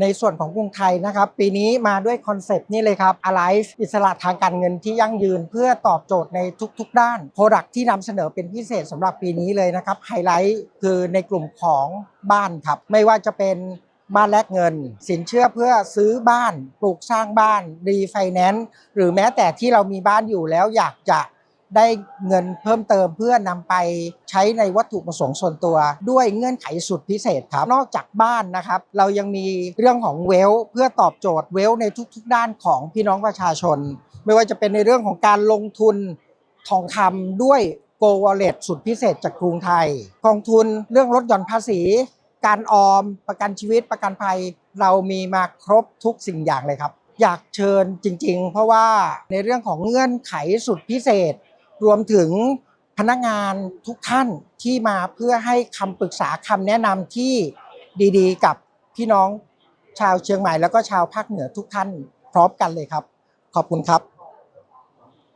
ในส่วนของกรุงไทยนะครับ ปีนี้มาด้วยคอนเซปต์นี่เลยครับ Alive อิสระทางการเงินที่ยั่งยืนเพื่อตอบโจทย์ในทุกๆ ด้าน Product ที่นำเสนอเป็นพิเศษสำหรับปีนี้เลยนะครับ ไฮไลท์คือในกลุ่มของบ้านครับ ไม่ว่าจะเป็นบ้านแลกเงิน สินเชื่อเพื่อซื้อบ้าน ปลูกสร้างบ้านรีไฟแนนซ์หรือแม้แต่ที่เรามีบ้านอยู่แล้วอยากจะ ได้เงินเพิ่มเติมเพื่อนำไปใช้ในวัตถุประสงค์ส่วนตัว ด้วยเงื่อนไขสุดพิเศษครับ นอกจากบ้านนะครับ เรายังมีเรื่องของเวลเพื่อตอบโจทย์เวลในทุก ๆ ด้านของพี่น้องประชาชน ไม่ว่าจะเป็นในเรื่องของการลงทุนทองคำด้วย Go Wallet สุดพิเศษจากกรุงไทยกองทุนเรื่องลดหย่อนภาษี การออมประกันชีวิตประกันภัย เรามีมาครบทุกสิ่งอย่างเลยครับ อยากเชิญจริง ๆ เพราะว่าในเรื่องของเงื่อนไขสุดพิเศษ รวมถึงพนักงานทุกท่านที่มาเพื่อให้คำปรึกษาคำแนะนำที่ดีๆ กับพี่น้องชาวเชียงใหม่แล้วก็ชาวภาคเหนือทุกท่านพร้อมกันเลยครับ ขอบคุณครับ